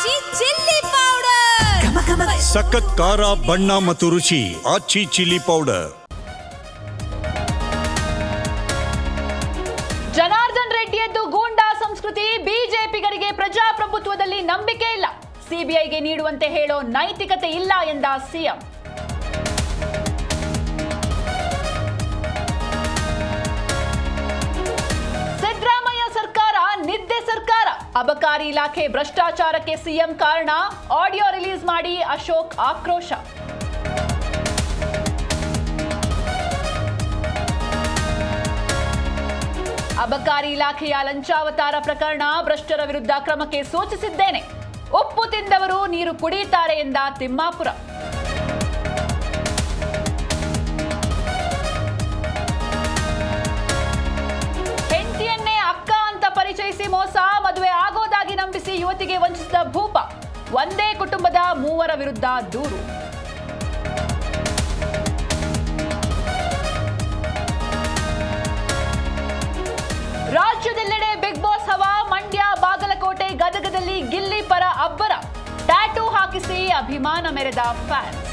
ಆಚಿ chilli powder ಸಖತ್ ಖಾರ ಬಣ್ಣ ಮತ್ತು ರುಚಿ ಆಚಿ ಚಿಲ್ಲಿ ಪೌಡರ್ ಜನಾರ್ದನ್ ರೆಡ್ಡಿಯದ್ದು ಗೂಂಡಾ ಸಂಸ್ಕೃತಿ ಬಿಜೆಪಿಗರಿಗೆ ಪ್ರಜಾಪ್ರಭುತ್ವದಲ್ಲಿ ನಂಬಿಕೆ ಇಲ್ಲ. ಸಿಬಿಐಗೆ ನೀಡುವಂತೆ ಹೇಳೋ ನೈತಿಕತೆ ಇಲ್ಲ ಎಂದ ಸಿಎಂ. ಅಬಕಾರಿ ಇಲಾಖೆ ಭ್ರಷ್ಟಾಚಾರಕ್ಕೆ ಸಿಎಂ ಕಾರಣ. ಆಡಿಯೋ ರಿಲೀಸ್ ಮಾಡಿ ಅಶೋಕ್ ಆಕ್ರೋಶ. ಅಬಕಾರಿ ಇಲಾಖೆಯ ಲಂಚಾವತಾರ ಪ್ರಕರಣ ಭ್ರಷ್ಟರ ವಿರುದ್ಧ ಕ್ರಮಕ್ಕೆ ಸೂಚಿಸಿದ್ದೇನೆ. ಉಪ್ಪು ತಿಂದವರು ನೀರು ಕುಡಿಯುತ್ತಾರೆ ಎಂದ ತಿಮ್ಮಾಪುರ. ನಂಬಿಸಿ ವಂಚಿಸಿದ ಭೂಪ, ಒಂದೇ ಕುಟುಂಬದ ಮೂವರ ವಿರುದ್ಧ ದೂರು. ರಾಜ್ಯದೆಲ್ಲೆಡೆ ಬಿಗ್ ಬಾಸ್ ಹವಾ, ಮಂಡ್ಯ, ಬಾಗಲಕೋಟೆ ಗದಗದಲ್ಲಿ ಗಿಲ್ಲಿ ಪರ ಅಬ್ಬರ. ಟ್ಯಾಟೂ ಹಾಕಿಸಿ ಅಭಿಮಾನ ಮೆರೆದ ಫ್ಯಾನ್ಸ್